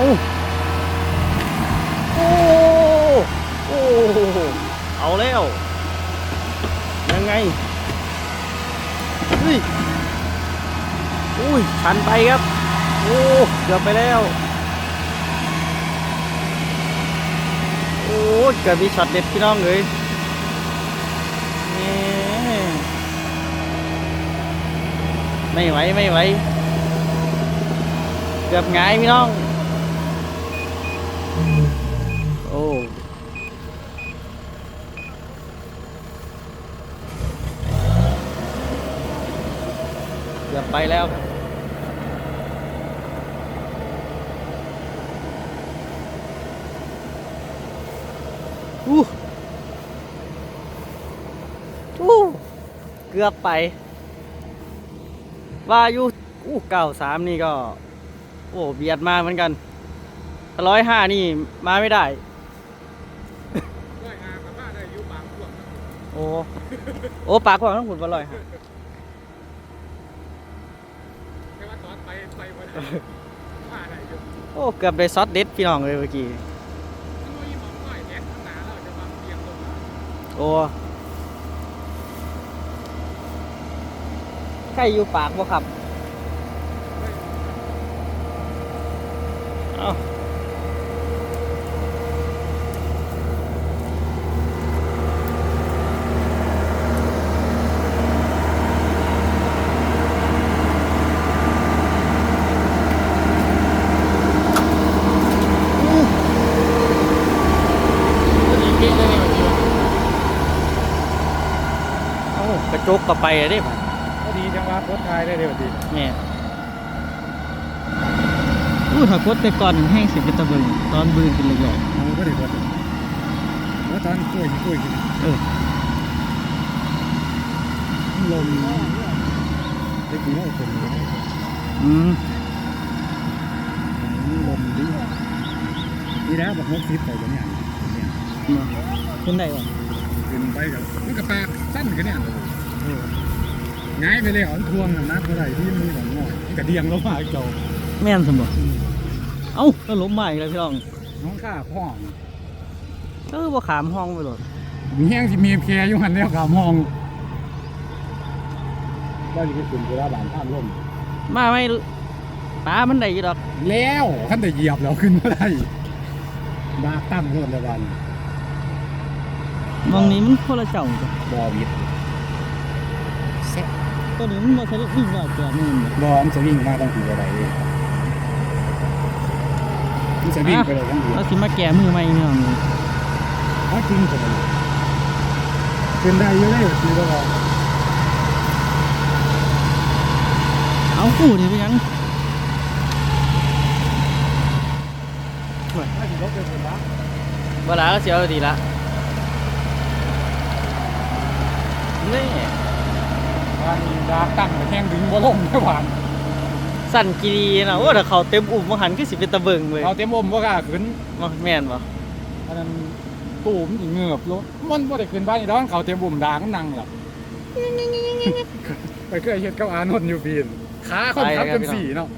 เอาโอ้โอ้เอาแล้ว ยังไงเฮ้ยอุ้ยชันไปครับ โอ้เกือบไปแล้ว โอ้เกือบมีช็อตเด็ดพี่น้องเลยนี่ไม่ไหวไม่ไหวเกือบงายพี่น้อง โอ้ เกือบไปแล้วอู้อู้เกือบไป ว่าอยู่อู้เก้าสามนี่ก็ โอ้เบียดมาเหมือนกันร้อยห้านี่มาไม่ได้ด้วยงานกับบ้านได้อยู่บางช่วงโอ้ โอ้ปากกว่างต้องขุดบอลอยฮะ แค่ว่าตอนไปไปวันไหนบ้านได้อยู่ โอ้เกือบได้ซอสเด็ดพี่น้องเลยเมื่อกี้โอ้ใกล้วจะวางเตียงลงมาโอ้ใครอยู่ปากบ่ครับเอ้าเอ้า กระจกก็ไปอะเด้บัดพอดีจังหวะโพสทายได้เร็วดีแม่อู้ถ้ากดแต่ก่อนแห้งสิเป็นตะเบิงตอนบืนเป็นเลยเอาก็ได้คนแล้วตอนกล้วยกล้วยกินๆเออลมได้กี่โมงคนอืมลมดีนี่แล้วบอกนกซิปไปกันเนี่ยเนี่ยมาขึ้นได้บ่ ขึ้นไปกับมันกับปากสั้นกันเนี่ยง่ายไปเลยอ่อนทวงนะนักเท่าไหร่ที่มีหลังหน่อยมันกระเดียงลงมาอีกเจ้าแม่นสมบ่เอ้าก็ล้มใหม่แล้วพี่น้องน้องข้าห้องเออบ่ขามห้องไปโลดมีแห้งที่มีแพรอยู่หันแล้วขามองก็อยู่ที่คุณกุราบานท่ามร่มมาไม่ปลามันได้อยู่ดอก แล้วขั้นแต่เหยียบแล้วขึ้นมาได้ดาตั้งโทษละวัน มองนี้มันคนละเจ้าจ้ะบอวิดเซ็ตตัวนี้มันบ่ใช่วิ่งได้แก่มือบ่บอมนจะวิ่งมาต้องถืออะไรมันจะวิ่งไปเลยทั้งเดียวแล้วสิมาแก่มือใหม่พี่น้องนี่เอาจริงจังขึ้นได้เยอะเลยคือว่าเอาคู่นี่ไปยังถ้าถึงรถเป็นคนละเวลาก็เสียวดีละ นี่วันดาตั้งไปแห้งดึงบ่ลงไม่หวานสั่นกีดีนะโอ้ถ้าเขาเต็มอุ่มมาหันคือสิเป็นตะเบิงเว้ยเอาเต็มอมบ่กล้าขึ้นมาแม่นบ่อันนั้นตูมอีเงือบรถมันบ่ได้ขึ้นบ้านอีดอนเขาเต็มบุ่มดางนั่งหลับไปเคยเฮ็ดกับอานนท์อยู่ปีนขาคนขับจำสี่เนาะ